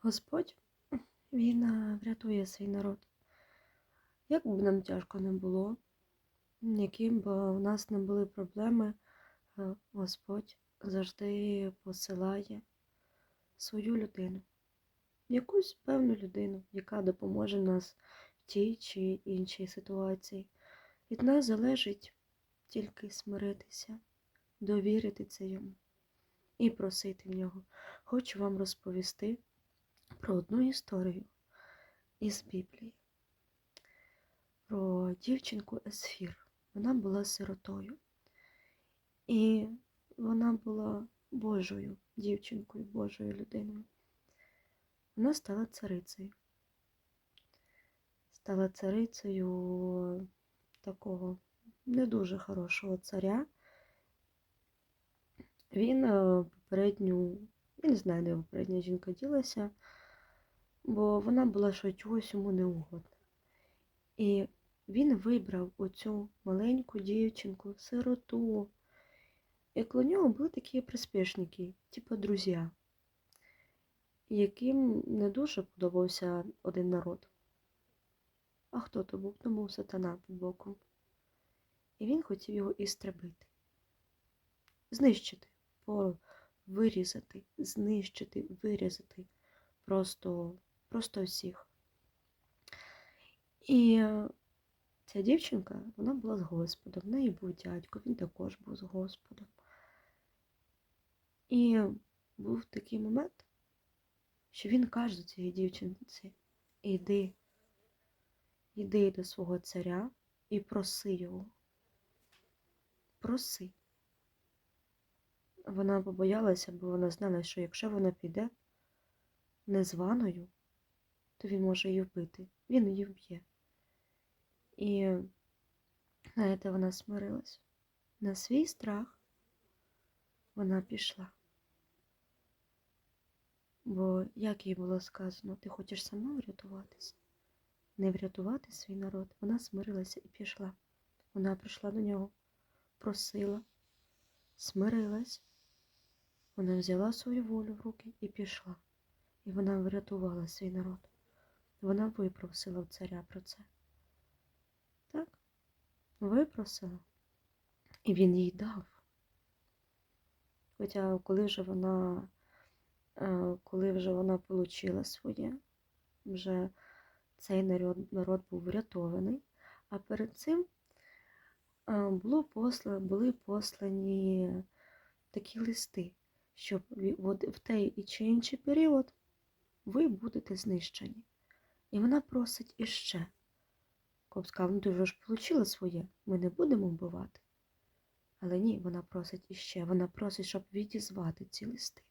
Господь, Він е, врятує свій народ. Як б нам тяжко не було, яким б у нас не були проблеми, е, Господь завжди посилає свою людину, якусь певну людину, яка допоможе нас в тій чи іншій ситуації. Від нас залежить тільки смиритися, довірити це йому і просити в нього. Хочу вам розповісти про одну історію із Біблії. Про дівчинку Есфір. Вона була сиротою. І вона була Божою дівчинкою, Божою людиною. Вона стала царицею. Стала царицею такого не дуже хорошого царя. Він е, попередню, я не знаю, де попередня жінка ділася, бо вона була що чогось йому не угодна. І він вибрав оцю маленьку дівчинку, сироту. І коло нього були такі приспішники, типу друзі, яким не дуже подобався один народ. А хто то був? То був сатана під боком. І він хотів його істребити, знищити, вирізати, знищити, вирізати просто, просто всіх. І ця дівчинка, вона була з Господом, в неї був дядько, він також був з Господом. І був такий момент, що він каже до цієї дівчинці: іди, іди до свого царя і проси його. Проси. Вона побоялася, бо вона знала, що якщо вона піде незваною, то він може її вбити. Він її вб'є. І, знаєте, вона смирилась. На свій страх вона пішла. Бо, як їй було сказано, ти хочеш сама врятуватися, не врятувати свій народ. Вона смирилася і пішла. Вона прийшла до нього, просила, смирилась. Вона взяла свою волю в руки і пішла. І вона врятувала свій народ. Вона випросила в царя про це. Так? Випросила. І він їй дав. Хоча, коли вже вона, е, коли вже вона отримала своє, вже цей народ, народ був врятований, а перед цим е, було посла, були послані такі листи, що в той чи інший період ви будете знищені. І вона просить іще. Сказав, ну ти вже ж отримала своє, ми не будемо вбивати. Але ні, вона просить іще. Вона просить, щоб відізвати ці листи,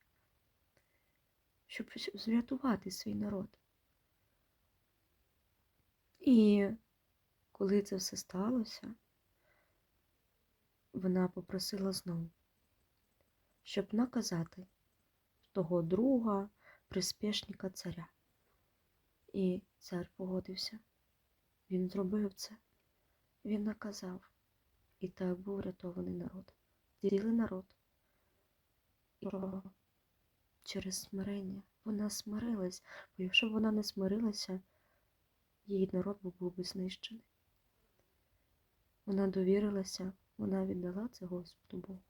щоб врятувати свій народ. І коли це все сталося, вона попросила знову, щоб наказати того друга, приспішника царя. І цар погодився. Він зробив це. Він наказав. І так був врятований народ. Цілий народ. І через смирення. Вона смирилась, бо якщо б вона не смирилася, її народ був би знищений. Вона довірилася, вона віддала це Господу Богу.